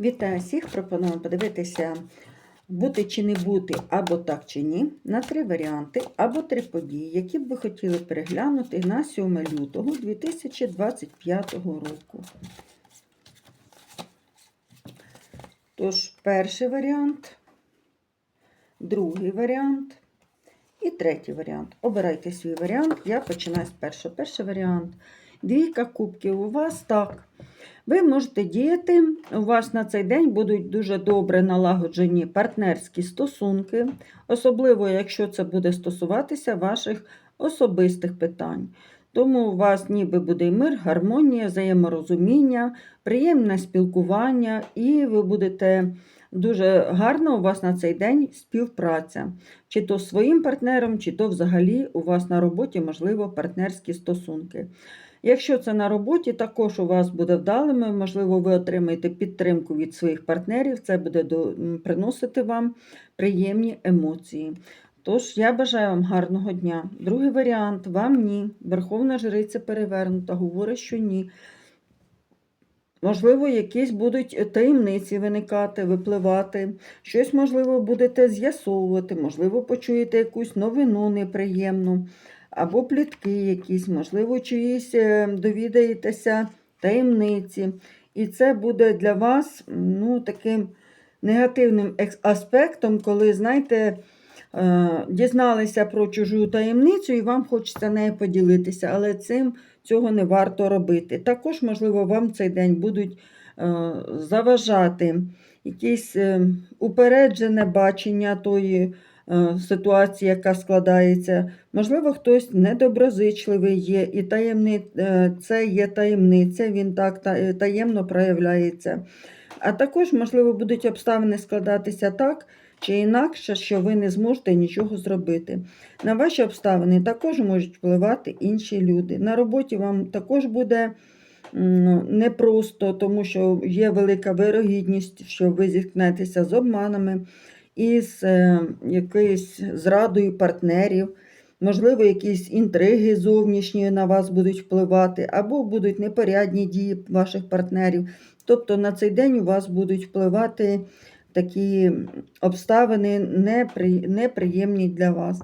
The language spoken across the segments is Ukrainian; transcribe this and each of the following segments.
Вітаю всіх! Пропоную подивитися, бути чи не бути, або так чи ні, на три варіанти, або три події, які б ви хотіли переглянути на 7 лютого 2025 року. Тож, перший варіант, другий варіант і третій варіант. Обирайте свій варіант. Я починаю з першого. Перший варіант. Двійка кубків у вас так. Ви можете діяти, у вас на цей день будуть дуже добре налагоджені партнерські стосунки, особливо, якщо це буде стосуватися ваших особистих питань. Тому у вас ніби буде мир, гармонія, взаєморозуміння, приємне спілкування, і ви будете дуже гарно у вас на цей день співпраця. Чи то з своїм партнером, чи то взагалі у вас на роботі, можливо, партнерські стосунки. Якщо це на роботі, також у вас буде вдалими, можливо, ви отримаєте підтримку від своїх партнерів, це буде приносити вам приємні емоції. Тож, я бажаю вам гарного дня. Другий варіант вам ні. Верховна жриця перевернута, говорить, що ні. Можливо, якісь будуть таємниці виникати, випливати. Щось, можливо, будете з'ясовувати, можливо, почуєте якусь новину неприємну або плітки якісь, можливо, чиїсь е, довідаєтеся таємниці. І це буде для вас ну, таким негативним аспектом, коли, знаєте, дізналися про чужу таємницю і вам хочеться нею поділитися, але цим цього не варто робити. Також, можливо, вам цей день будуть е, заважати якесь е, упереджене бачення тої е, ситуації, яка складається. Можливо, хтось недоброзичливий є, і таємни... е, це є таємниця, він так е, таємно проявляється. А також, можливо, будуть обставини складатися так чи інакше, що ви не зможете нічого зробити. На ваші обставини також можуть впливати інші люди. На роботі вам також буде непросто, тому що є велика вирогідність, що ви зіткнетеся з обманами і з е, якоюсь зрадою партнерів. Можливо, якісь інтриги зовнішні на вас будуть впливати, або будуть непорядні дії ваших партнерів. Тобто на цей день у вас будуть впливати такі обставини неприємні для вас.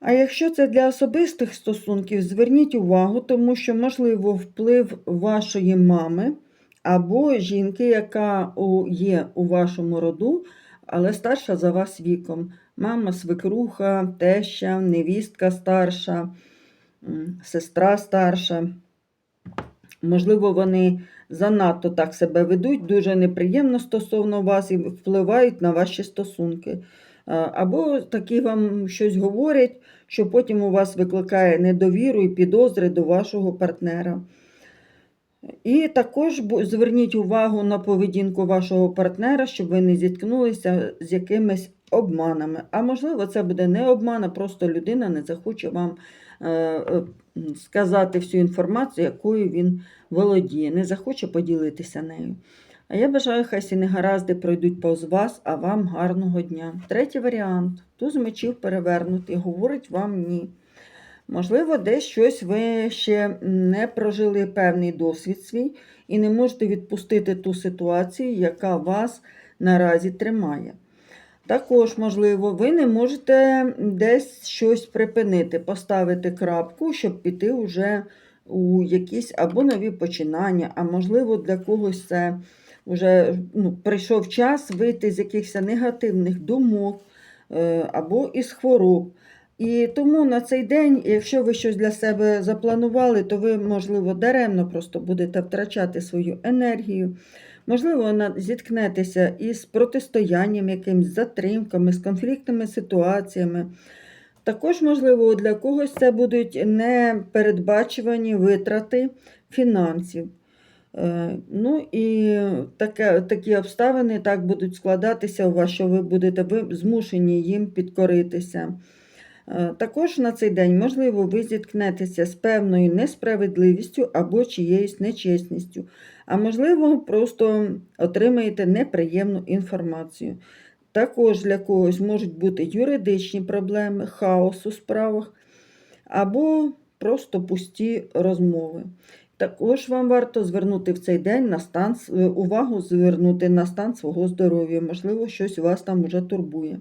А якщо це для особистих стосунків, зверніть увагу, тому що, можливо, вплив вашої мами або жінки, яка є у вашому роду, але старша за вас віком. Мама, свекруха, теща, невістка старша, сестра старша. Можливо, вони занадто так себе ведуть, дуже неприємно стосовно вас і впливають на ваші стосунки. Е, Або такі вам щось говорять, що потім у вас викликає недовіру і підозри до вашого партнера. І також зверніть увагу на поведінку вашого партнера, щоб ви не зіткнулися з якимись обманами. А можливо, це буде не обман, а просто людина не захоче вам е, е, сказати всю інформацію, якою він володіє, не захоче поділитися нею. А я бажаю, хай всі негаразди пройдуть повз вас, а вам гарного дня. Третій варіант. Туз мечів перевернутий, говорить вам ні. Можливо, десь щось ви ще не прожили певний досвід свій і не можете відпустити ту ситуацію, яка вас наразі тримає. Також, можливо, ви не можете десь щось припинити, поставити крапку, щоб піти вже у якісь або нові починання, а можливо, для когось це вже ну, прийшов час вийти з якихось негативних думок е, або із хвороб. І тому на цей день, якщо ви щось для себе запланували, то ви, можливо, даремно просто будете втрачати свою енергію. Можливо, зіткнетеся із протистоянням, якимось затримками, з конфліктними ситуаціями. Також, можливо, для когось це будуть непередбачувані витрати фінансів. Е, Ну і таке, такі обставини так будуть складатися у вас, що ви будете ви змушені їм підкоритися. Е, Також на цей день, можливо, ви зіткнетеся з певною несправедливістю або чиєюсь нечесністю, а можливо, просто отримаєте неприємну інформацію. Також для когось можуть бути юридичні проблеми, хаос у справах або просто пусті розмови. Також вам варто звернути в цей день на стан, увагу звернути на стан свого здоров'я. Можливо, щось вас там вже турбує.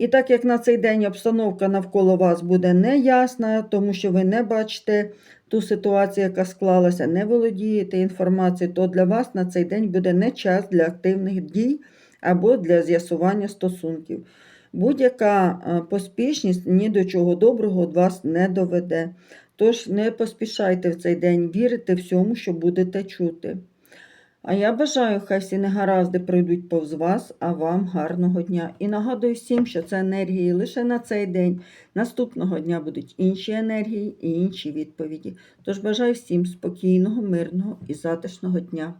І так як на цей день обстановка навколо вас буде неясна, тому що ви не бачите ту ситуацію, яка склалася, не володієте інформацією, то для вас на цей день буде не час для активних дій або для з'ясування стосунків. Будь-яка е, поспішність ні до чого доброго вас не доведе. Тож не поспішайте в цей день, вірите всьому, що будете чути. А я бажаю, хай всі негаразди пройдуть повз вас, а вам гарного дня. І нагадую всім, що це енергії лише на цей день. Наступного дня будуть інші енергії і інші відповіді. Тож бажаю всім спокійного, мирного і затишного дня.